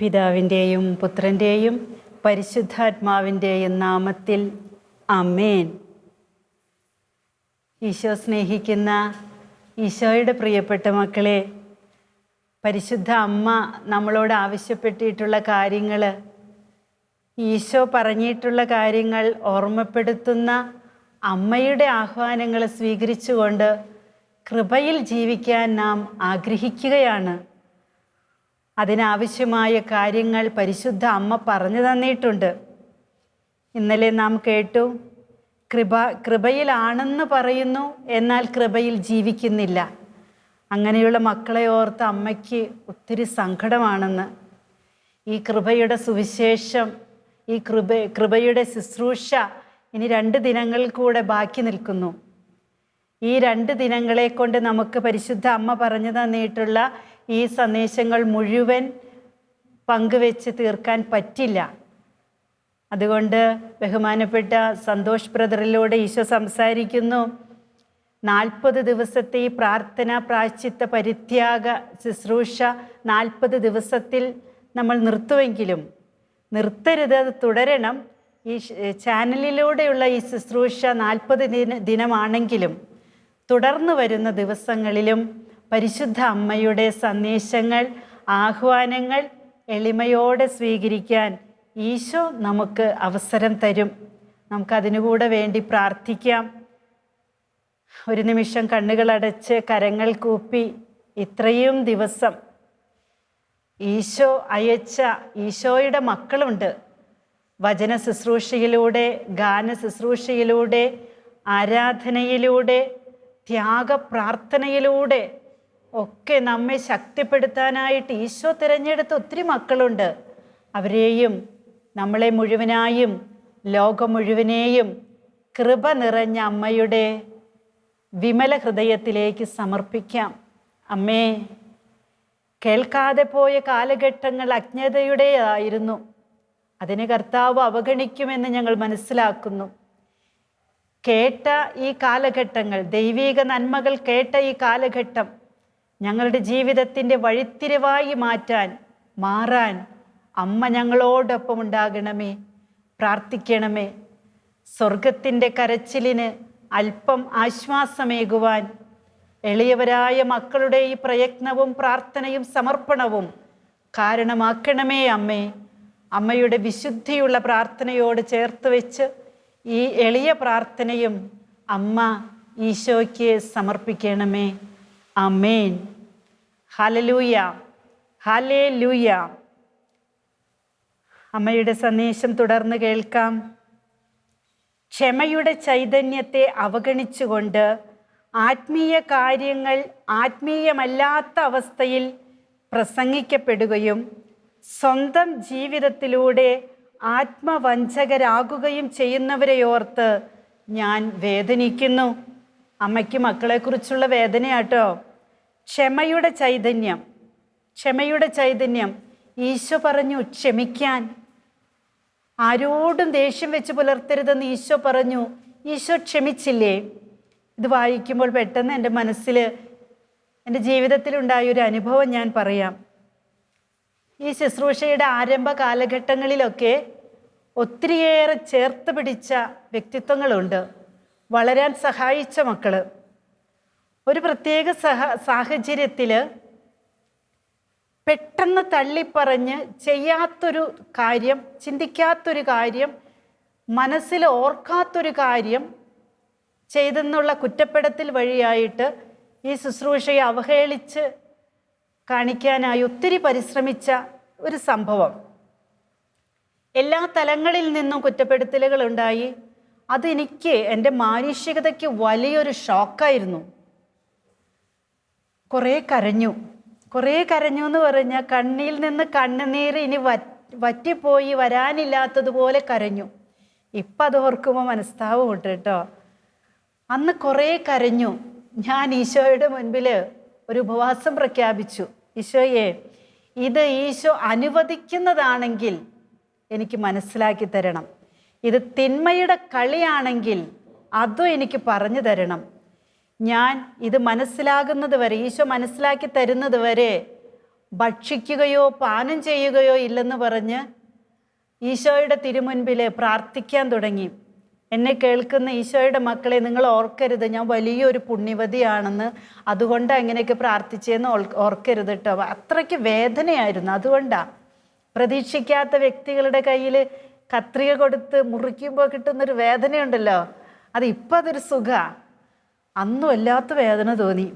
പിതാവിന്റെയും പുത്രന്റെയും പരിശുദ്ധാത്മാവിന്റെയും നാമത്തിൽ അമേൻ. ഈശോ സ്നേഹിക്കുന്ന ഈശോയുടെ പ്രിയപ്പെട്ട മക്കളെ പരിശുദ്ധ അമ്മ നമ്മളോട് ആവശ്യപ്പെട്ടിട്ടുള്ള കാര്യങ്ങൾ ഈശോ പറഞ്ഞിട്ടുള്ള കാര്യങ്ങൾ ഓർമ്മപ്പെടുത്തുന്ന അമ്മയുടെ ആഹ്വാനങ്ങൾ സ്വീകരിച്ചുകൊണ്ട് കൃപയിൽ ജീവിക്കാൻ നാം ആഗ്രഹിക്കുകയാണ്. അതിനാവശ്യമായ കാര്യങ്ങൾ പരിശുദ്ധ അമ്മ പറഞ്ഞു തന്നിട്ടുണ്ട്. ഇന്നലെ നാം കേട്ടു കൃപ കൃപയിലാണെന്ന് പറയുന്നു എന്നാൽ കൃപയിൽ ജീവിക്കുന്നില്ല. അങ്ങനെയുള്ള മക്കളെ ഓർത്ത് അമ്മയ്ക്ക് ഒത്തിരി സങ്കടമാണെന്ന്. ഈ കൃപയുടെ സുവിശേഷം ഈ കൃപ കൃപയുടെ ശുശ്രൂഷ ഇനി രണ്ട് ദിനങ്ങൾ കൂടെ ബാക്കി നിൽക്കുന്നു. ഈ രണ്ട് ദിനങ്ങളെ കൊണ്ട് നമുക്ക് പരിശുദ്ധ അമ്മ പറഞ്ഞു തന്നിട്ടുള്ള ഈ സന്ദേശങ്ങൾ മുഴുവൻ പങ്കുവെച്ച് തീർക്കാൻ പറ്റില്ല. അതുകൊണ്ട് ബഹുമാനപ്പെട്ട സന്തോഷ് ബ്രദറിലൂടെ ഈശോ സംസാരിക്കുന്നു. നാൽപ്പത് ദിവസത്തെ ഈ പ്രാർത്ഥന പ്രാശ്ചിത്ത പരിത്യാഗ ശുശ്രൂഷ നാൽപ്പത് ദിവസത്തിൽ നമ്മൾ നിർത്തുമെങ്കിലും നിർത്തരുത് അത് തുടരണം. ഈ ചാനലിലൂടെയുള്ള ഈ ശുശ്രൂഷ നാൽപ്പത് ദിന ദിനമാണെങ്കിലും തുടർന്നു വരുന്ന ദിവസങ്ങളിലും പരിശുദ്ധ അമ്മയുടെ സന്ദേശങ്ങൾ ആഹ്വാനങ്ങൾ എളിമയോടെ സ്വീകരിക്കാൻ ഈശോ നമുക്ക് അവസരം തരും. നമുക്കതിനുകൂടെ വേണ്ടി പ്രാർത്ഥിക്കാം. ഒരു നിമിഷം കണ്ണുകളടച്ച് കരങ്ങൾ കൂപ്പി ഇത്രയും ദിവസം ഈശോ അയച്ച ഈശോയുടെ മക്കളുണ്ട്. വചന ശുശ്രൂഷയിലൂടെ ഗാന ശുശ്രൂഷയിലൂടെ ആരാധനയിലൂടെ ത്യാഗപ്രാർത്ഥനയിലൂടെ ഒക്കെ നമ്മെ ശക്തിപ്പെടുത്താനായിട്ട് ഈശോ തിരഞ്ഞെടുത്ത ഒത്തിരി മക്കളുണ്ട്. അവരെയും നമ്മളെ മുഴുവനായും ലോകം മുഴുവനെയും കൃപ നിറഞ്ഞ അമ്മയുടെ വിമല ഹൃദയത്തിലേക്ക് സമർപ്പിക്കാം. അമ്മേ കേൾക്കാതെ പോയ കാലഘട്ടങ്ങൾ അജ്ഞതയുടേതായിരുന്നു അതിനെ കർത്താവ് അവഗണിക്കുമെന്ന് ഞങ്ങൾ മനസ്സിലാക്കുന്നു. കേട്ട ഈ കാലഘട്ടങ്ങൾ ദൈവീക നന്മകൾ കേട്ട ഈ കാലഘട്ടം ഞങ്ങളുടെ ജീവിതത്തിന്റെ വഴിത്തിരിവായി മാറ്റാൻ മാറാൻ അമ്മ ഞങ്ങളോടൊപ്പം ഉണ്ടാകണമേ പ്രാർത്ഥിക്കണമേ. സ്വർഗത്തിന്റെ കരച്ചിലിന് അല്പം ആശ്വാസമേകുവാൻ എളിയവരായ മക്കളുടെ ഈ പ്രയത്നവും പ്രാർത്ഥനയും സമർപ്പണവും കാരണമാക്കണമേ അമ്മേ. അമ്മയുടെ വിശുദ്ധിയുള്ള പ്രാർത്ഥനയോട് ചേർത്ത് വെച്ച് ഈ എളിയ പ്രാർത്ഥനയും അമ്മ ഈശോയ്ക്ക് സമർപ്പിക്കണമേ. അമേൻ ഹലലൂയ ഹലേ ലൂയ അമ്മയുടെ സന്ദേശം തുടർന്ന് കേൾക്കാം. ക്ഷമയുടെ ചൈതന്യത്തെ അവഗണിച്ചുകൊണ്ട് ആത്മീയ കാര്യങ്ങൾ ആത്മീയമല്ലാത്ത അവസ്ഥയിൽ പ്രസംഗിക്കപ്പെടുകയും സ്വന്തം ജീവിതത്തിലൂടെ ആത്മവഞ്ചകരാകുകയും ചെയ്യുന്നവരെയോർത്ത് ഞാൻ വേദനിക്കുന്നു. അമ്മയ്ക്ക് മക്കളെക്കുറിച്ചുള്ള വേദനയാട്ടോ. ക്ഷമയുടെ ചൈതന്യം. ക്ഷമയുടെ ചൈതന്യം. ഈശോ പറഞ്ഞു ക്ഷമിക്കാൻ. ആരോടും ദേഷ്യം വെച്ച് പുലർത്തരുതെന്ന് ഈശോ പറഞ്ഞു ഈശോ ക്ഷമിച്ചില്ലേ? ഇത് വായിക്കുമ്പോൾ പെട്ടെന്ന് എന്റെ മനസ്സിൽ എന്റെ ജീവിതത്തിലുണ്ടായ ഒരു അനുഭവം ഞാൻ പറയാം. ഈ ശുശ്രൂഷയുടെ ആരംഭ കാലഘട്ടങ്ങളിലൊക്കെ ഒത്തിരിയേറെ ചേർത്ത് പിടിച്ച വ്യക്തിത്വങ്ങളുണ്ട്. വളരാൻ സഹായിച്ച മക്കൾ ഒരു പ്രത്യേക സഹ സാഹചര്യത്തിൽ പെട്ടെന്ന് തള്ളിപ്പറഞ്ഞ് ചെയ്യാത്തൊരു കാര്യം ചിന്തിക്കാത്തൊരു കാര്യം മനസ്സിൽ ഓർക്കാത്തൊരു കാര്യം ചെയ്തെന്നുള്ള കുറ്റപ്പെടുത്തൽ വഴിയായിട്ട് ഈ ശുശ്രൂഷയെ അവഹേളിച്ച് കാണിക്കാനായി ഒത്തിരി പരിശ്രമിച്ച ഒരു സംഭവം. എല്ലാ തലങ്ങളിൽ നിന്നും കുറ്റപ്പെടുത്തലുകൾ ഉണ്ടായി. അതെനിക്ക് എന്റെ മാനുഷികതയ്ക്ക് വലിയൊരു ഷോക്കായിരുന്നു. കുറേ കരഞ്ഞു. കുറേ കരഞ്ഞു എന്ന് പറഞ്ഞാൽ കണ്ണിൽ നിന്ന് കണ്ണുനീര് ഇനി വറ്റ് വറ്റിപ്പോയി വരാനില്ലാത്തതുപോലെ കരഞ്ഞു. ഇപ്പം അത് ഓർക്കുമ്പോൾ മനസ്താവുമുണ്ട് കേട്ടോ അന്ന് കുറേ കരഞ്ഞു. ഞാൻ ഈശോയുടെ മുൻപിൽ ഒരു ഉപവാസം പ്രഖ്യാപിച്ചു. ഈശോയെ ഇത് ഈശോ അനുവദിക്കുന്നതാണെങ്കിൽ എനിക്ക് മനസ്സിലാക്കി തരണം. ഇത് തിന്മയുടെ കളിയാണെങ്കിൽ അതും എനിക്ക് പറഞ്ഞു തരണം. ഞാൻ ഇത് മനസ്സിലാകുന്നത് വരെ ഈശോ മനസ്സിലാക്കി തരുന്നത് വരെ ഭക്ഷിക്കുകയോ പാനം ചെയ്യുകയോ ഇല്ലെന്ന് പറഞ്ഞ് ഈശോയുടെ തിരുമുൻപിൽ പ്രാർത്ഥിക്കാൻ തുടങ്ങി. എന്നെ കേൾക്കുന്ന ഈശോയുടെ മക്കളെ നിങ്ങൾ ഓർക്കരുത് ഞാൻ വലിയൊരു പുണ്യവതിയാണെന്ന് അതുകൊണ്ട് അങ്ങനെയൊക്കെ പ്രാർത്ഥിച്ചതെന്ന് ഓർക്കരുത് കേട്ടോ. അത്രയ്ക്ക് വേദനയായിരുന്നു അതുകൊണ്ടാണ് പ്രതീക്ഷിക്കാത്ത വ്യക്തികളുടെ കയ്യിൽ കത്രിക കൊടുത്ത് മുറിക്കുമ്പോൾ കിട്ടുന്നൊരു വേദനയുണ്ടല്ലോ. അത് അതൊരു സുഖമാണ് അന്നും അല്ലാത്ത വേദന തോന്നി.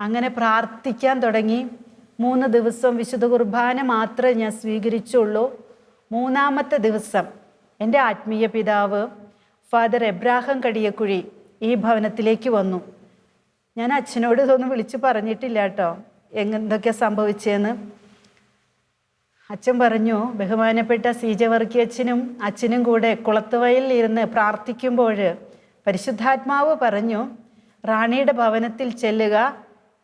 അങ്ങനെ പ്രാർത്ഥിക്കാൻ തുടങ്ങി. മൂന്ന് ദിവസം വിശുദ്ധ കുർബാന മാത്രമേ ഞാൻ സ്വീകരിച്ചുള്ളൂ. മൂന്നാമത്തെ ദിവസം എന്റെ ആത്മീയ പിതാവ് ഫാദർ എബ്രാഹം കടിയക്കുഴി ഈ ഭവനത്തിലേക്ക് വന്നു. ഞാൻ അച്ഛനോട് ഇതൊന്നും വിളിച്ച് പറഞ്ഞിട്ടില്ല കേട്ടോ. എന്തൊക്കെയാണ് സംഭവിച്ചതെന്ന് അച്ഛൻ പറഞ്ഞു ബഹുമാനപ്പെട്ട സി ജെ വർക്കി അച്ഛനും കൂടെ കുളത്തുവയിൽ ഇരുന്ന് പ്രാർത്ഥിക്കുമ്പോൾ പരിശുദ്ധാത്മാവ് പറഞ്ഞു റാണിയുടെ ഭവനത്തിൽ ചെല്ലുക.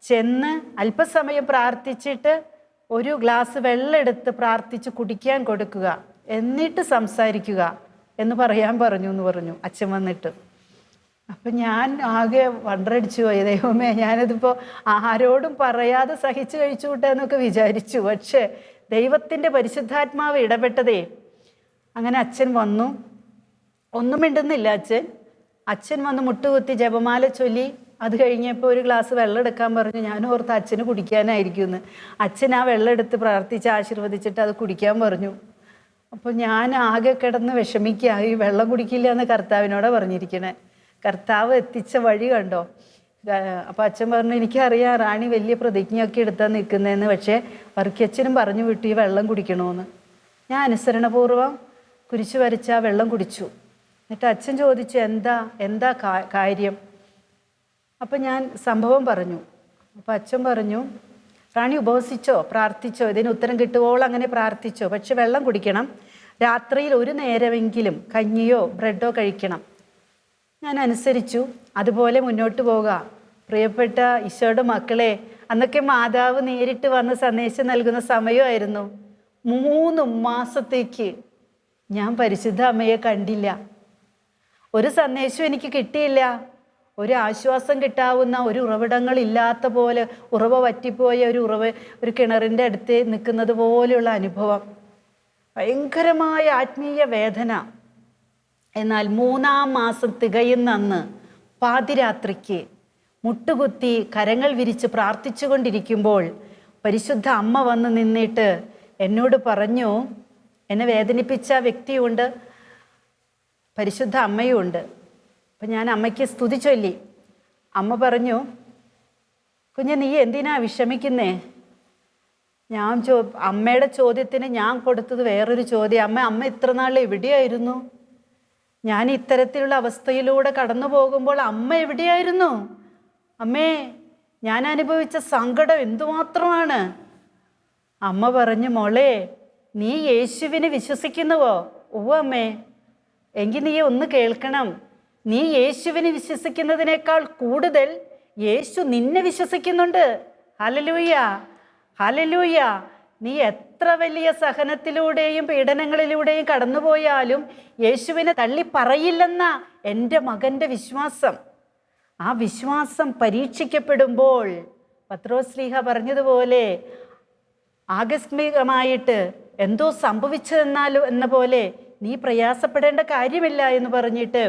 ചെന്ന് അല്പസമയം പ്രാർത്ഥിച്ചിട്ട് ഒരു ഗ്ലാസ് വെള്ളം എടുത്ത് പ്രാർത്ഥിച്ച് കുടിക്കാൻ കൊടുക്കുക. എന്നിട്ട് സംസാരിക്കുക. എന്ന് പറയാൻ പറഞ്ഞു എന്ന് പറഞ്ഞു അച്ഛൻ വന്നിട്ട്. അപ്പം ഞാൻ ആകെ വണ്ടടിച്ചു പോയി. ദൈവമേ ഞാനതിപ്പോൾ ആരോടും പറയാതെ സഹിച്ചു കഴിച്ചു വിചാരിച്ചു. പക്ഷേ ദൈവത്തിന്റെ പരിശുദ്ധാത്മാവ് ഇടപെട്ടതേ. അങ്ങനെ അച്ഛൻ വന്നു. ഒന്നും മിണ്ടുന്നില്ല അച്ഛൻ. അച്ഛൻ വന്ന് മുട്ടുകുത്തി ജപമാല ചൊല്ലി. അത് കഴിഞ്ഞപ്പോൾ ഒരു ഗ്ലാസ് വെള്ളം എടുക്കാൻ പറഞ്ഞു ഞാൻ ഓർത്ത് അച്ഛന് കുടിക്കാനായിരിക്കും എന്ന് അച്ഛൻ ആ വെള്ളം എടുത്ത് പ്രാർത്ഥിച്ച് ആശീർവദിച്ചിട്ട് അത് കുടിക്കാൻ പറഞ്ഞു. അപ്പോൾ ഞാൻ ആകെ കിടന്ന് വിഷമിക്കുക ഈ വെള്ളം കുടിക്കില്ല എന്ന് കർത്താവിനോട് പറഞ്ഞിരിക്കണേ. കർത്താവ് എത്തിച്ച വഴി കണ്ടോ? അപ്പോൾ അച്ഛൻ പറഞ്ഞു എനിക്കറിയാം റാണി വലിയ പ്രതിജ്ഞയൊക്കെ എടുത്താൽ നിൽക്കുന്നതെന്ന് പക്ഷേ വർക്കിയച്ഛനും പറഞ്ഞു വിട്ടു ഈ വെള്ളം കുടിക്കണമെന്ന് ഞാൻ അനുസരണപൂർവം കുരിശു വരച്ച് ആ വെള്ളം കുടിച്ചു. എന്നിട്ട് അച്ഛൻ ചോദിച്ചു എന്താ എന്താ കാര്യം? അപ്പം ഞാൻ സംഭവം പറഞ്ഞു. അപ്പം അച്ഛൻ പറഞ്ഞു റാണി ഉപവസിച്ചോ പ്രാർത്ഥിച്ചോ ഇതിന് ഉത്തരം കിട്ടുവോളം അങ്ങനെ പ്രാർത്ഥിച്ചോ പക്ഷെ വെള്ളം കുടിക്കണം. രാത്രിയിൽ ഒരു നേരമെങ്കിലും കഞ്ഞിയോ ബ്രെഡോ കഴിക്കണം. ഞാൻ അനുസരിച്ചു അതുപോലെ മുന്നോട്ട് പോവുക പ്രിയപ്പെട്ട ഈശോയുടെ മക്കളെ അന്നൊക്കെ മാതാവ് നേരിട്ട് വന്ന് സന്ദേശം നൽകുന്ന സമയമായിരുന്നു. മൂന്ന് മാസത്തേക്ക് ഞാൻ പരിശുദ്ധ അമ്മയെ കണ്ടില്ല. ഒരു സന്ദേശം എനിക്ക് കിട്ടിയില്ല. ഒരു ആശ്വാസം കിട്ടാവുന്ന ഒരു ഉറവിടങ്ങളില്ലാത്ത പോലെ ഉറവ വറ്റിപ്പോയ ഒരു ഉറവ് ഒരു കിണറിന്റെ അടുത്ത് നിൽക്കുന്നത് പോലെയുള്ള അനുഭവം. ഭയങ്കരമായ ആത്മീയ വേദന. എന്നാൽ മൂന്നാം മാസം തികയുന്ന അന്ന് പാതിരാത്രിക്ക് മുട്ടുകുത്തി കരങ്ങൾ വിരിച്ച് പ്രാർത്ഥിച്ചുകൊണ്ടിരിക്കുമ്പോൾ പരിശുദ്ധ അമ്മ വന്ന് നിന്നിട്ട് എന്നോട് പറഞ്ഞു എന്നെ വേദനിപ്പിച്ച വ്യക്തിയുണ്ട് പരിശുദ്ധ അമ്മയും ഉണ്ട്. അപ്പം ഞാൻ അമ്മയ്ക്ക് സ്തുതി ചൊല്ലി. അമ്മ പറഞ്ഞു കുഞ്ഞെ നീ എന്തിനാ വിഷമിക്കുന്നേ? ഞാൻ ചോ അമ്മയുടെ ചോദ്യത്തിന് ഞാൻ കൊടുത്തത് വേറൊരു ചോദ്യം. അമ്മ അമ്മ ഇത്ര നാൾ എവിടെയായിരുന്നു? ഞാൻ ഇത്തരത്തിലുള്ള അവസ്ഥയിലൂടെ കടന്നു പോകുമ്പോൾ അമ്മ എവിടെയായിരുന്നു? അമ്മേ ഞാൻ അനുഭവിച്ച സങ്കടം എന്തുമാത്രമാണ്? അമ്മ പറഞ്ഞു മോളെ നീ യേശുവിനെ വിശ്വസിക്കുന്നുവോ? ഓ അമ്മേ എങ്കിൽ നീ ഒന്ന് കേൾക്കണം. നീ യേശുവിനെ വിശ്വസിക്കുന്നതിനേക്കാൾ കൂടുതൽ യേശു നിന്നെ വിശ്വസിക്കുന്നുണ്ട്. ഹലലൂയ ഹലലൂയ നീ എത്ര വലിയ സഹനത്തിലൂടെയും പീഡനങ്ങളിലൂടെയും കടന്നുപോയാലും യേശുവിനെ തള്ളി പറയില്ലെന്ന എന്റെ മകന്റെ വിശ്വാസം. ആ വിശ്വാസം പരീക്ഷിക്കപ്പെടുമ്പോൾ പത്രോസ്ലീഹ പറഞ്ഞതുപോലെ ആകസ്മികമായിട്ട് എന്തോ സംഭവിച്ചതെന്നാലോ എന്ന പോലെ നീ പ്രയാസപ്പെടേണ്ട കാര്യമില്ല എന്ന് പറഞ്ഞിട്ട്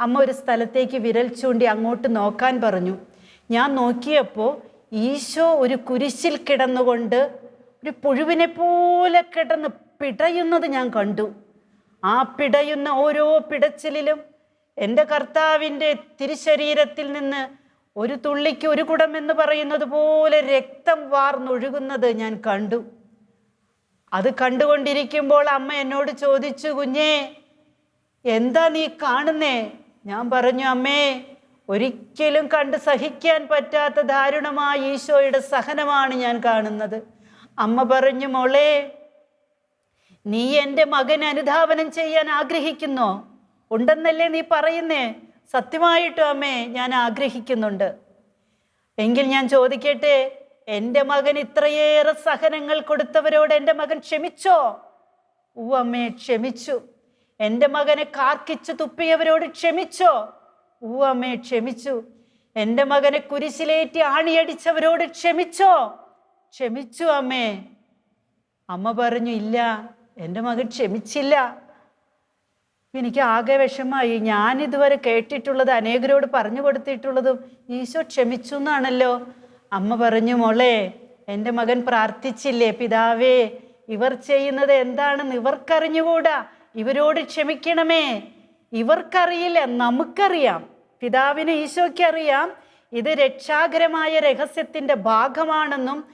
അമ്മ ഒരു സ്ഥലത്തേക്ക് വിരൽ ചൂണ്ടി അങ്ങോട്ട് നോക്കാൻ പറഞ്ഞു. ഞാൻ നോക്കിയപ്പോൾ ഈശോ ഒരു കുരിശിൽ കിടന്നുകൊണ്ട് ഒരു പുഴുവിനെ പോലെ കിടന്ന് പിടയുന്നത് ഞാൻ കണ്ടു. ആ പിടയുന്ന ഓരോ പിടച്ചിലിലും എന്റെ കർത്താവിന്റെ തിരുശരീരത്തിൽ നിന്ന് ഒരു തുള്ളിക്ക് ഒരു കുടം എന്ന് പറയുന്നത് പോലെ രക്തം വാർന്നൊഴുകുന്നത് ഞാൻ കണ്ടു. അത് കണ്ടുകൊണ്ടിരിക്കുമ്പോൾ അമ്മ എന്നോട് ചോദിച്ചു കുഞ്ഞേ എന്താ നീ കാണുന്നേ? ഞാൻ പറഞ്ഞു അമ്മേ ഒരിക്കലും കണ്ട് സഹിക്കാൻ പറ്റാത്ത ദാരുണമായ ഈശോയുടെ സഹനമാണ് ഞാൻ കാണുന്നത്. അമ്മ പറഞ്ഞു മോളെ നീ എന്റെ മകൻ അനുധാവനം ചെയ്യാൻ ആഗ്രഹിക്കുന്നോ? ഉണ്ടെന്നല്ലേ നീ പറയുന്നേ? സത്യമായിട്ടും അമ്മേ ഞാൻ ആഗ്രഹിക്കുന്നുണ്ട്. എങ്കിൽ ഞാൻ ചോദിക്കട്ടെ എന്റെ മകൻ ഇത്രയേറെ സഹനങ്ങൾ കൊടുത്തവരോട് എന്റെ മകൻ ക്ഷമിച്ചോ? ഊ അമ്മേ ക്ഷമിച്ചു. എന്റെ മകനെ കാർക്കിച്ചു തുപ്പിയവരോട് ക്ഷമിച്ചോ? ഊ അമ്മേ ക്ഷമിച്ചു. എന്റെ മകനെ കുരിശിലേറ്റി ആണിയടിച്ചവരോട് ക്ഷമിച്ചോ? ക്ഷമിച്ചു അമ്മേ. അമ്മ പറഞ്ഞു ഇല്ല എന്റെ മകൻ ക്ഷമിച്ചില്ല. എനിക്ക് ആകെ വിഷമായി. ഞാൻ ഇതുവരെ കേട്ടിട്ടുള്ളത് അനേകരോട് പറഞ്ഞു കൊടുത്തിട്ടുള്ളതും ഈശോ ക്ഷമിച്ചു എന്നാണല്ലോ. അമ്മ പറഞ്ഞു മോളെ എന്റെ മകൻ പ്രാർത്ഥിച്ചില്ലേ? പിതാവേ ഇവർ ചെയ്യുന്നത് എന്താണെന്ന് ഇവർക്കറിഞ്ഞുകൂടാ. ഇവരോട് ക്ഷമിക്കണമേ. ഇവർക്കറിയില്ല നമുക്കറിയാം. പിതാവിന് ഈശോയ്ക്ക് അറിയാം. ഇത് രക്ഷാകരമായ രഹസ്യത്തിന്റെ ഭാഗമാണെന്നും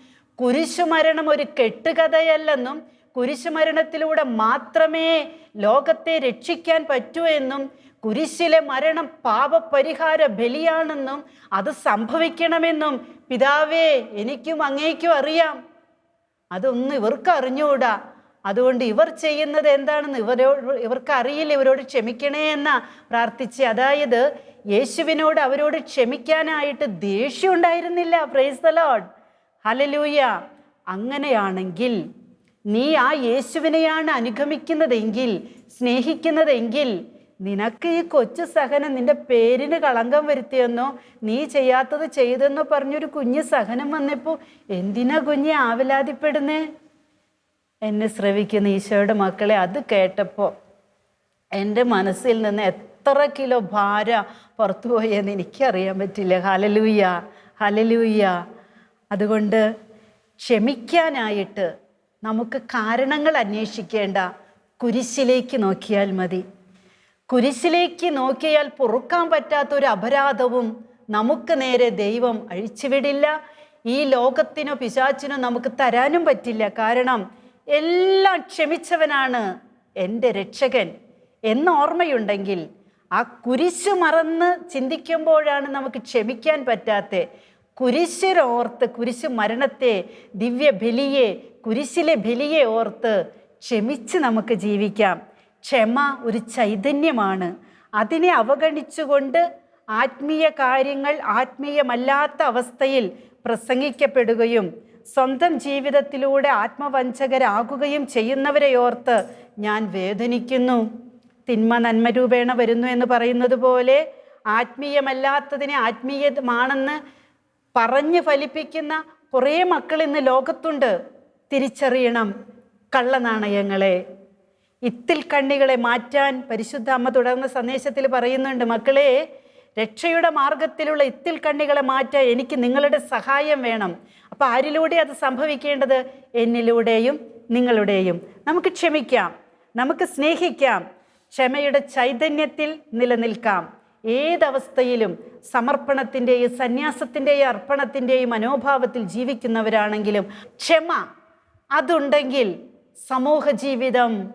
കുരിശുമരണം ഒരു കെട്ടുകഥയല്ലെന്നും കുരിശുമരണത്തിലൂടെ മാത്രമേ ലോകത്തെ രക്ഷിക്കാൻ പറ്റൂ എന്നും കുരിശിലെ മരണം പാപപരിഹാര ബലിയാണെന്നും അത് സംഭവിക്കണമെന്നും പിതാവേ എനിക്കും അങ്ങേക്കും അറിയാം. അതൊന്നും ഇവർക്ക് അറിഞ്ഞുകൂടാ. അതുകൊണ്ട് ഇവർ ചെയ്യുന്നത് എന്താണെന്ന് ഇവരോട് ഇവർക്ക് അറിയില്ല ഇവരോട് ക്ഷമിക്കണേ എന്നാ പ്രാർത്ഥിച്ച്. അതായത് യേശുവിനോട് അവരോട് ക്ഷമിക്കാനായിട്ട് ദേഷ്യം ഉണ്ടായിരുന്നില്ല. പ്രൈസ് ദ ലോഡ് ഹലലൂയ അങ്ങനെയാണെങ്കിൽ നീ ആ യേശുവിനെയാണ് അനുഗമിക്കുന്നതെങ്കിൽ സ്നേഹിക്കുന്നതെങ്കിൽ നിനക്ക് ഈ കൊച്ചു സഹനം നിന്റെ പേരിന് കളങ്കം വരുത്തിയെന്നോ നീ ചെയ്യാത്തത് ചെയ്തെന്നോ പറഞ്ഞൊരു കുഞ്ഞ് സഹനം വന്നപ്പോൾ എന്തിനാ കുഞ്ഞെ ആവലാതിപ്പെടുന്നേ? എന്നെ ശ്രവിക്കുന്ന ഈശോയുടെ മക്കളെ അത് കേട്ടപ്പോൾ എന്റെ മനസ്സിൽ നിന്ന് എത്ര കിലോ ഭാര പുറത്തു പോയെന്ന് എനിക്കറിയാൻ പറ്റില്ല. ഹലലൂയ ഹലലൂയ അതുകൊണ്ട് ക്ഷമിക്കാനായിട്ട് നമുക്ക് കാരണങ്ങൾ അന്വേഷിക്കേണ്ട കുരിശിലേക്ക് നോക്കിയാൽ മതി. കുരിശിലേക്ക് നോക്കിയാൽ പൊറുക്കാൻ പറ്റാത്ത ഒരു അപരാധവും നമുക്ക് നേരെ ദൈവം അഴിച്ചുവിടില്ല. ഈ ലോകത്തിനോ പിശാച്ചിനോ നമുക്ക് തരാനും പറ്റില്ല. കാരണം എല്ലാം ക്ഷമിച്ചവനാണ് എന്റെ രക്ഷകൻ എന്ന ഓർമ്മയുണ്ടെങ്കിൽ ആ കുരിശ് മറന്ന് ചിന്തിക്കുമ്പോഴാണ് നമുക്ക് ക്ഷമിക്കാൻ പറ്റാത്ത കുരിശിനോർത്ത് കുരിശ് മരണത്തെ ദിവ്യ ബലിയെ കുരിശിലെ ബലിയെ ഓർത്ത് ക്ഷമിച്ച് നമുക്ക് ജീവിക്കാം. ക്ഷമ ഒരു ചൈതന്യമാണ്. അതിനെ അവഗണിച്ചുകൊണ്ട് ആത്മീയ കാര്യങ്ങൾ ആത്മീയമല്ലാത്ത അവസ്ഥയിൽ പ്രസംഗിക്കപ്പെടുകയും സ്വന്തം ജീവിതത്തിലൂടെ ആത്മവഞ്ചകരാകുകയും ചെയ്യുന്നവരെ ഓർത്ത് ഞാൻ വേദനിക്കുന്നു. തിന്മ നന്മ രൂപേണ വരുന്നു എന്ന് പറയുന്നത് പോലെ ആത്മീയമല്ലാത്തതിനെ ആത്മീയമാണെന്ന് പറഞ്ഞ് ഫലിപ്പിക്കുന്ന കുറേ മക്കൾ ഇന്ന് ലോകത്തുണ്ട്. തിരിച്ചറിയണം. കള്ളനാണയങ്ങളെ. ഇത്തിൽ കണ്ണികളെ മാറ്റാൻ പരിശുദ്ധ അമ്മ തുടർന്ന സന്ദേശത്തിൽ പറയുന്നുണ്ട് മക്കളെ രക്ഷയുടെ മാർഗത്തിലുള്ള ഇത്തിൽ കണ്ണികളെ മാറ്റാൻ എനിക്ക് നിങ്ങളുടെ സഹായം വേണം. അപ്പോൾ ആരിലൂടെ അത് സംഭവിക്കേണ്ടത്? എന്നിലൂടെയും നിങ്ങളുടെയും. നമുക്ക് ക്ഷമിക്കാം. നമുക്ക് സ്നേഹിക്കാം. ക്ഷമയുടെ ചൈതന്യത്തിൽ നിലനിൽക്കാം. ഏതവസ്ഥയിലും സമർപ്പണത്തിന്റെയും സന്യാസത്തിന്റെയും അർപ്പണത്തിന്റെയും മനോഭാവത്തിൽ ജീവിക്കുന്നവരാണെങ്കിലും ക്ഷമ അതുണ്ടെങ്കിൽ സമൂഹ ജീവിതം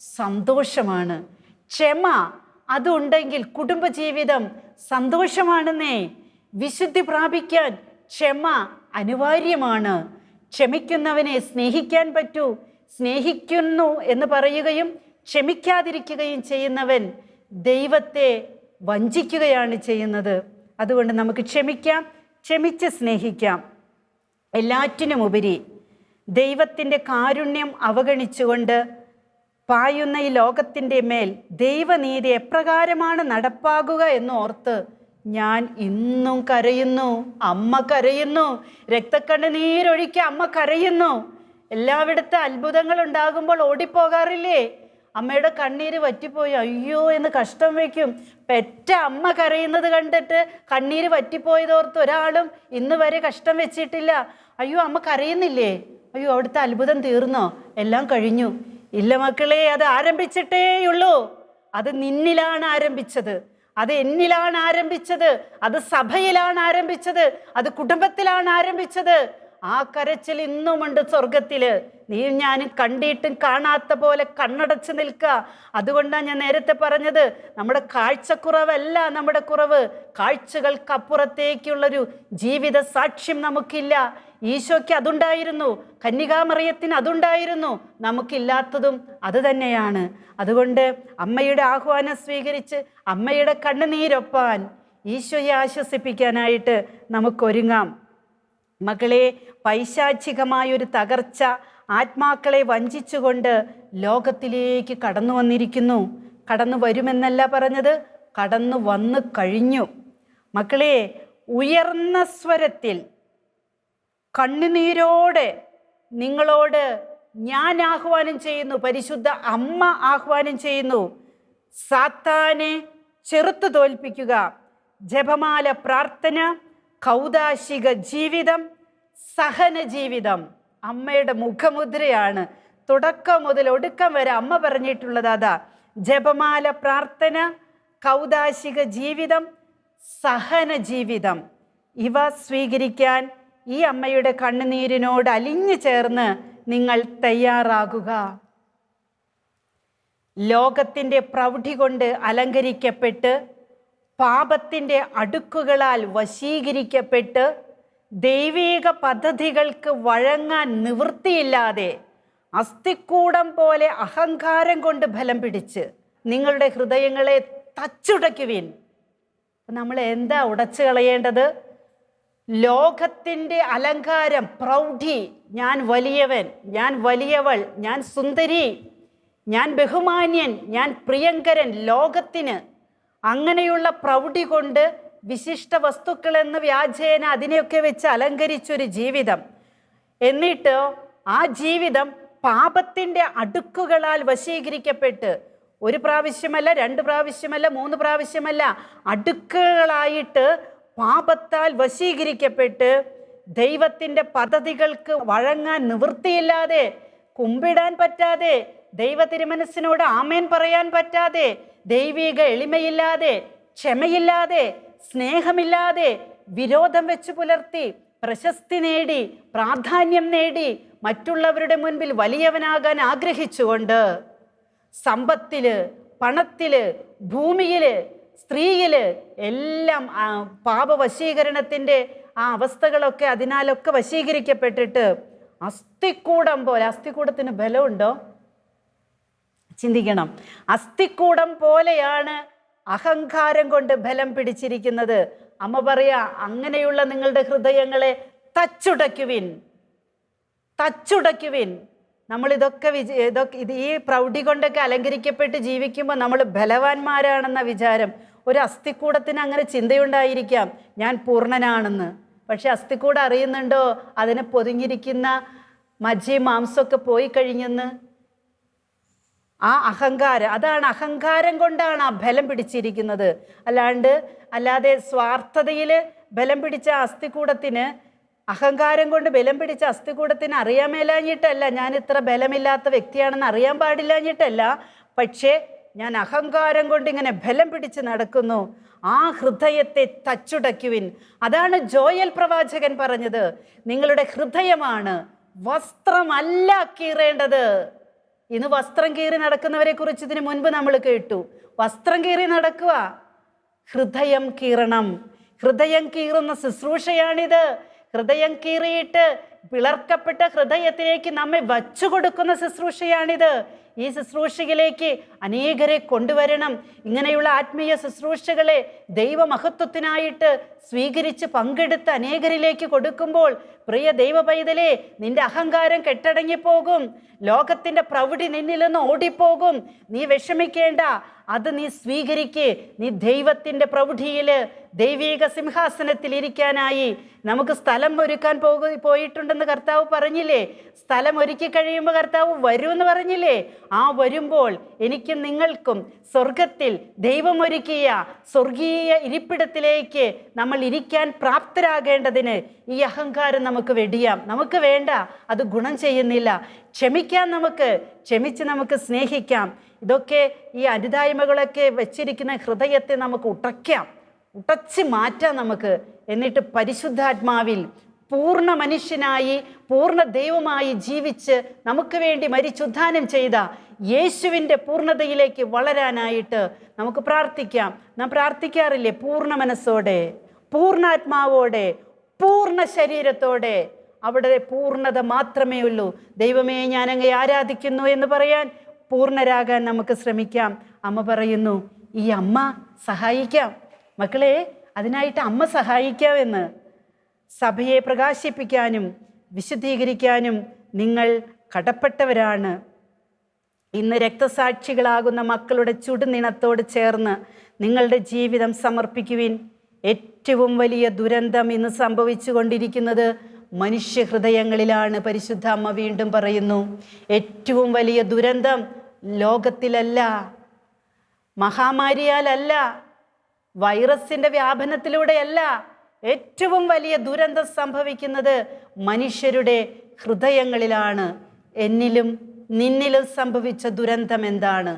സന്തോഷമാണ്. ക്ഷമ അതുണ്ടെങ്കിൽ കുടുംബജീവിതം സന്തോഷമാണെന്നേ വിശുദ്ധി പ്രാപിക്കാൻ ക്ഷമ അനിവാര്യമാണ്. ക്ഷമിക്കുന്നവനെ സ്നേഹിക്കാൻ പറ്റൂ സ്നേഹിക്കുന്നു എന്ന് പറയുകയും ക്ഷമിക്കാതിരിക്കുകയും ചെയ്യുന്നവൻ ദൈവത്തെ വഞ്ചിക്കുകയാണ് ചെയ്യുന്നത്. അതുകൊണ്ട് നമുക്ക് ക്ഷമിക്കാം ക്ഷമിച്ച് സ്നേഹിക്കാം. എല്ലാറ്റിനുമുപരി ദൈവത്തിന്റെ കാരുണ്യം അവഗണിച്ചുകൊണ്ട് പായുന്ന ഈ ലോകത്തിന്റെ മേൽ ദൈവനീതി എപ്രകാരമാണ് നടപ്പാകുക എന്നോർത്ത് ഞാൻ ഇന്നും കരയുന്നു അമ്മ കരയുന്നു രക്തക്കണ്ണുനീരൊഴുക്കി അമ്മ കരയുന്നു. എല്ലായിടത്തും അത്ഭുതങ്ങൾ ഉണ്ടാകുമ്പോൾ ഓടിപ്പോകാറില്ലേ? അമ്മയുടെ കണ്ണീര് വറ്റിപ്പോയി. അയ്യോ എന്ന് കഷ്ടം വയ്ക്കും. പെറ്റ അമ്മ കരയുന്നത് കണ്ടിട്ട് കണ്ണീര് വറ്റിപ്പോയതോർത്ത് ഒരാളും ഇന്ന് വരെ കഷ്ടം വെച്ചിട്ടില്ല. അയ്യോ അമ്മ കരയുന്നില്ലേ? അയ്യോ അവിടുത്തെ അത്ഭുതം തീർന്നോ? എല്ലാം കഴിഞ്ഞു. ഇല്ല മക്കളെ അത് ആരംഭിച്ചിട്ടേയുള്ളൂ. അത് നിന്നിലാണ് ആരംഭിച്ചത്. അത് എന്നിലാണ് ആരംഭിച്ചത്. അത് സഭയിലാണ് ആരംഭിച്ചത്. അത് കുടുംബത്തിലാണ് ആരംഭിച്ചത്. ആ കരച്ചിൽ ഇന്നുമുണ്ട് സ്വർഗത്തിൽ നീ ഞാൻ കണ്ടിട്ടും കാണാത്ത പോലെ കണ്ണടച്ച് നിൽക്കുക. അതുകൊണ്ടാണ് ഞാൻ നേരത്തെ പറഞ്ഞത് നമ്മുടെ കാഴ്ചക്കുറവല്ല നമ്മുടെ കുറവ്. കാഴ്ചകൾക്കപ്പുറത്തേക്കുള്ളൊരു ജീവിത സാക്ഷ്യം നമുക്കില്ല. ഈശോയ്ക്ക് അതുണ്ടായിരുന്നു കന്യകാമറിയത്തിന് അതുണ്ടായിരുന്നു നമുക്കില്ലാത്തതും അത് തന്നെയാണ്. അതുകൊണ്ട് അമ്മയുടെ ആഹ്വാനം സ്വീകരിച്ച് അമ്മയുടെ കണ്ണുനീരൊപ്പാൻ ഈശോയെ ആശ്വസിപ്പിക്കാനായിട്ട് നമുക്കൊരുങ്ങാം. മകളെ പൈശാചികമായൊരു തകർച്ച ആത്മാക്കളെ വഞ്ചിച്ചുകൊണ്ട് ലോകത്തിലേക്ക് കടന്നു വന്നിരിക്കുന്നു. കടന്നു വരുമെന്നല്ല പറഞ്ഞത് കടന്നു വന്നു കഴിഞ്ഞു. മക്കളെ ഉയർന്ന സ്വരത്തിൽ കണ്ണുനീരോടെ നിങ്ങളോട് ഞാൻ ആഹ്വാനം ചെയ്യുന്നു പരിശുദ്ധ അമ്മ ആഹ്വാനം ചെയ്യുന്നു. സാത്താനെ ചെറുത്തു തോൽപ്പിക്കുക. ജപമാല പ്രാർത്ഥന കൗതാശിക ജീവിതം സഹന ജീവിതം അമ്മയുടെ മുഖമുദ്രയാണ്. തുടക്കം മുതൽ ഒടുക്കം വരെ അമ്മ പറഞ്ഞിട്ടുള്ളത് അതാ. ജപമാല പ്രാർത്ഥന കൗതാശിക ജീവിതം സഹന ജീവിതം. ഇവ സ്വീകരിക്കാൻ ഈ അമ്മയുടെ കണ്ണുനീരിനോട് അലിഞ്ഞു ചേർന്ന് നിങ്ങൾ തയ്യാറാകുക. ലോകത്തിന്റെ പ്രൗഢി കൊണ്ട് അലങ്കരിക്കപ്പെട്ട് പാപത്തിന്റെ അടുക്കുകളാൽ വശീകരിക്കപ്പെട്ട് ദൈവീക പദ്ധതികൾക്ക് വഴങ്ങാൻ നിവൃത്തിയില്ലാതെ അസ്ഥിക്കൂടം പോലെ അഹങ്കാരം കൊണ്ട് ഫലം പിടിച്ച് നിങ്ങളുടെ ഹൃദയങ്ങളെ തച്ചുടയ്ക്കുവിൻ. നമ്മൾ എന്താ ഉടച്ചു കളയേണ്ടത്? ലോകത്തിന്റെ അലങ്കാരം പ്രൗഢി ഞാൻ വലിയവൻ ഞാൻ വലിയവൾ ഞാൻ സുന്ദരി ഞാൻ ബഹുമാന്യൻ ഞാൻ പ്രിയങ്കരൻ ലോകത്തിന് അങ്ങനെയുള്ള പ്രൗഢി കൊണ്ട് വിശിഷ്ട വസ്തുക്കളെന്ന് വ്യാജേന അതിനെയൊക്കെ വെച്ച് അലങ്കരിച്ചൊരു ജീവിതം. എന്നിട്ട് ആ ജീവിതം പാപത്തിന്റെ അടുക്കുകളാൽ വശീകരിക്കപ്പെട്ട് ഒരു പ്രാവശ്യമല്ല രണ്ട് പ്രാവശ്യമല്ല മൂന്ന് പ്രാവശ്യമല്ല അടുക്കുകളായിട്ട് പാപത്താൽ വശീകരിക്കപ്പെട്ട് ദൈവത്തിന്റെ പദ്ധതികൾക്ക് വഴങ്ങാൻ നിവൃത്തിയില്ലാതെ കുമ്പിടാൻ പറ്റാതെ ദൈവ തിരുമനസ്സിനോട് ആമേൻ പറയാൻ പറ്റാതെ ദൈവിക എളിമയില്ലാതെ ക്ഷമയില്ലാതെ സ്നേഹമില്ലാതെ വിരോധം വെച്ച് പുലർത്തി പ്രശസ്തി നേടി പ്രാധാന്യം നേടി മറ്റുള്ളവരുടെ മുൻപിൽ വലിയവനാകാൻ ആഗ്രഹിച്ചുകൊണ്ട് സമ്പത്തിൽ പണത്തിൽ ഭൂമിയിൽ സ്ത്രീയിൽ എല്ലാം പാപവശീകരണത്തിന്റെ ആ അവസ്ഥകളൊക്കെ അതിനാലൊക്കെ വശീകരിക്കപ്പെട്ടിട്ട് അസ്ഥിക്കൂടം പോലെ അസ്ഥിക്കൂടത്തിന് ബലമുണ്ടോ? ചിന്തിക്കണം. അസ്ഥിക്കൂടം പോലെയാണ് അഹങ്കാരം കൊണ്ട് ബലം പിടിച്ചിരിക്കുന്നത്. അമ്മ പറയാ അങ്ങനെയുള്ള നിങ്ങളുടെ ഹൃദയങ്ങളെ തച്ചുടയ്ക്കുവിൻ. തച്ചുടയ്ക്കുവിൻ. നമ്മൾ ഇതൊക്കെ വിജ ഇതൊക്കെ ഇത് ഈ പ്രൗഢി കൊണ്ടൊക്കെ അലങ്കരിക്കപ്പെട്ട് ജീവിക്കുമ്പോൾ നമ്മൾ ബലവാന്മാരാണെന്ന വിചാരം. ഒരു അസ്ഥിക്കൂടത്തിന് അങ്ങനെ ചിന്തയുണ്ടായിരിക്കാം. ഞാൻ പൂർണനാണെന്ന്. പക്ഷെ അസ്ഥിക്കൂടം അറിയുന്നുണ്ടോ അതിനെ പൊതിഞ്ഞിരിക്കുന്ന മജ്ജയും മാംസമൊക്കെ പോയി കഴിഞ്ഞെന്ന്? ആ അഹങ്കാരം അതാണ് അഹങ്കാരം കൊണ്ടാണ് ആ ബലം പിടിച്ചിരിക്കുന്നത്. അല്ലാണ്ട് അല്ലാതെ സ്വാർത്ഥതയിൽ ബലം പിടിച്ച അസ്ഥിക്കൂടത്തിന് അഹങ്കാരം കൊണ്ട് ബലം പിടിച്ച അസ്ഥിക്കൂടത്തിന് അറിയാൻ മേലാഞ്ഞിട്ടല്ല. ഞാൻ ഇത്ര ബലമില്ലാത്ത വ്യക്തിയാണെന്ന് അറിയാൻ പാടില്ലാഞ്ഞിട്ടല്ല. പക്ഷേ ഞാൻ അഹങ്കാരം കൊണ്ട് ഇങ്ങനെ ബലം പിടിച്ച് നടക്കുന്നു. ആ ഹൃദയത്തെ തച്ചുടയ്ക്കുവിൻ. അതാണ് ജോയൽ പ്രവാചകൻ പറഞ്ഞത്. നിങ്ങളുടെ ഹൃദയമാണ് വസ്ത്രമല്ല കീറേണ്ടത്. ഇന്ന് വസ്ത്രം കീറി നടക്കുന്നവരെ കുറിച്ച് ഇതിനു മുൻപ് നമ്മൾ കേട്ടു. വസ്ത്രം കീറി നടക്കുക. ഹൃദയം കീറണം. ഹൃദയം കീറുന്ന ശുശ്രൂഷയാണിത്. ഹൃദയം കീറിയിട്ട് പിളർക്കപ്പെട്ട ഹൃദയത്തിലേക്ക് നമ്മെ വച്ചു കൊടുക്കുന്ന ശുശ്രൂഷയാണിത്. ഈ ശുശ്രൂഷയിലേക്ക് അനേകരെ കൊണ്ടുവരണം. ഇങ്ങനെയുള്ള ആത്മീയ ശുശ്രൂഷകളെ ദൈവമഹത്വത്തിനായിട്ട് സ്വീകരിച്ച് പങ്കെടുത്ത് അനേകരിലേക്ക് കൊടുക്കുമ്പോൾ പ്രിയ ദൈവ പൈതലേ നിന്റെ അഹങ്കാരം കെട്ടടങ്ങിപ്പോകും. ലോകത്തിന്റെ പ്രൗഢി നിന്നിൽ നിന്ന് ഓടിപ്പോകും. നീ വിഷമിക്കേണ്ട. അത് നീ സ്വീകരിക്ക്. നീ ദൈവത്തിന്റെ പ്രൗഢിയിൽ ദൈവീക സിംഹാസനത്തിൽ ഇരിക്കാനായി. നമുക്ക് സ്ഥലം ഒരുക്കാൻ പോകു പോയിട്ടുണ്ടെന്ന് കർത്താവ് പറഞ്ഞില്ലേ? സ്ഥലം ഒരുക്കി കഴിയുമ്പോൾ കർത്താവ് വരുമെന്ന് പറഞ്ഞില്ലേ? ആ വരുമ്പോൾ എനിക്കും നിങ്ങൾക്കും സ്വർഗത്തിൽ ദൈവമൊരുക്കിയ സ്വർഗീയ ഇരിപ്പിടത്തിലേക്ക് നമ്മൾ ഇരിക്കാൻ പ്രാപ്തരാകേണ്ടതിന് ഈ അഹങ്കാരം നമുക്ക് വെടിയാം. നമുക്ക് വേണ്ട അത് ഗുണം ചെയ്യുന്നില്ല. ക്ഷമിക്കാം നമുക്ക് ക്ഷമിച്ച് നമുക്ക് സ്നേഹിക്കാം. ഇതൊക്കെ ഈ അനുതായ്മകളൊക്കെ വെച്ചിരിക്കുന്ന ഹൃദയത്തെ നമുക്ക് ഉടയ്ക്കാം. ഉടച്ച് മാറ്റാം നമുക്ക്. എന്നിട്ട് പരിശുദ്ധാത്മാവിൽ പൂർണ മനുഷ്യനായി പൂർണ ദൈവമായി ജീവിച്ച് നമുക്ക് വേണ്ടി മരിച്ചുദ്ധാനം ചെയ്ത യേശുവിന്റെ പൂർണതയിലേക്ക് വളരാനായിട്ട് നമുക്ക് പ്രാർത്ഥിക്കാം. നാം പ്രാർത്ഥിക്കാറില്ലേ? പൂർണ മനസ്സോടെ പൂർണാത്മാവോടെ പൂർണ ശരീരത്തോടെ. അവിടെ പൂർണത മാത്രമേ ഉള്ളൂ. ദൈവമേ ഞാൻ ആരാധിക്കുന്നു എന്ന് പറയാൻ പൂർണരാകാൻ നമുക്ക് ശ്രമിക്കാം. അമ്മ പറയുന്നു ഈ അമ്മ സഹായിക്കാം. മക്കളെ അതിനായിട്ട് അമ്മ സഹായിക്കാമെന്ന് സഭയെ പ്രകാശിപ്പിക്കാനും വിശുദ്ധീകരിക്കാനും നിങ്ങൾ കടപ്പെട്ടവരാണ്. ഇന്ന് രക്തസാക്ഷികളാകുന്ന മക്കളുടെ ചുടുനിണത്തോട് ചേർന്ന് നിങ്ങളുടെ ജീവിതം സമർപ്പിക്കുവിൻ. ഏറ്റവും വലിയ ദുരന്തം ഇന്ന് സംഭവിച്ചു കൊണ്ടിരിക്കുന്നത് മനുഷ്യഹൃദയങ്ങളിലാണ് പരിശുദ്ധ അമ്മ വീണ്ടും പറയുന്നു. ഏറ്റവും വലിയ ദുരന്തം ലോകത്തിലല്ല മഹാമാരിയാലല്ല വൈറസിന്റെ വ്യാപനത്തിലൂടെയല്ല ഏറ്റവും വലിയ ദുരന്തം സംഭവിക്കുന്നത് മനുഷ്യരുടെ ഹൃദയങ്ങളിലാണ്. എന്നിലും നിന്നിലും സംഭവിച്ച ദുരന്തം എന്താണ്?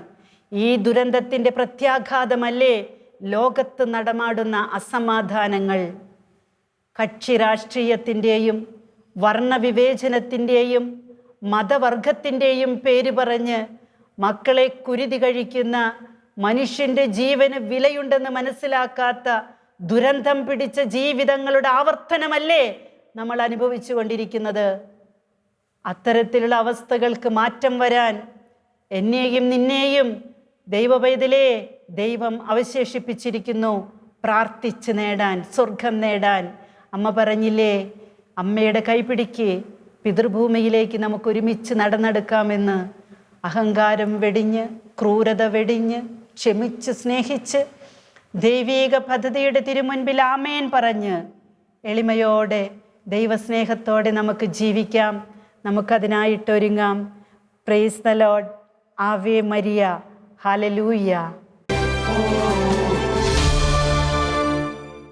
ഈ ദുരന്തത്തിന്റെ പ്രത്യാഘാതമല്ലേ ലോകത്ത് നടമാടുന്ന അസമാധാനങ്ങൾ? കക്ഷി രാഷ്ട്രീയത്തിന്റെയും വർണവിവേചനത്തിന്റെയും മതവർഗത്തിന്റെയും പേര് പറഞ്ഞ് മക്കളെ കുരുതി കഴിക്കുന്ന മനുഷ്യന്റെ ജീവന് വിലയുണ്ടെന്ന് മനസ്സിലാക്കാത്ത ദുരന്തം പിടിച്ച ജീവിതങ്ങളുടെ ആവർത്തനമല്ലേ നമ്മൾ അനുഭവിച്ചു കൊണ്ടിരിക്കുന്നത്? അത്തരത്തിലുള്ള അവസ്ഥകൾക്ക് മാറ്റം വരാൻ എന്നെയും നിന്നെയും ദൈവപൈതലേ ദൈവം അവശേഷിപ്പിച്ചിരിക്കുന്നു. പ്രാർത്ഥിച്ച് നേടാൻ സ്വർഗം നേടാൻ. അമ്മ പറഞ്ഞില്ലേ അമ്മയുടെ കൈപിടിക്ക് പിതൃഭൂമിയിലേക്ക് നമുക്ക് ഒരുമിച്ച് നടന്നെടുക്കാമെന്ന്. അഹങ്കാരം വെടിഞ്ഞ് ക്രൂരത വെടിഞ്ഞ് ക്ഷമിച്ച് സ്നേഹിച്ച് ദൈവീക പദ്ധതിയുടെ തിരുമുൻപിൽ ആമേൻ പറഞ്ഞ് എളിമയോടെ ദൈവസ്നേഹത്തോടെ നമുക്ക് ജീവിക്കാം. നമുക്കതിനായിട്ടൊരുങ്ങാം praise the lord ave Maria. Hallelujah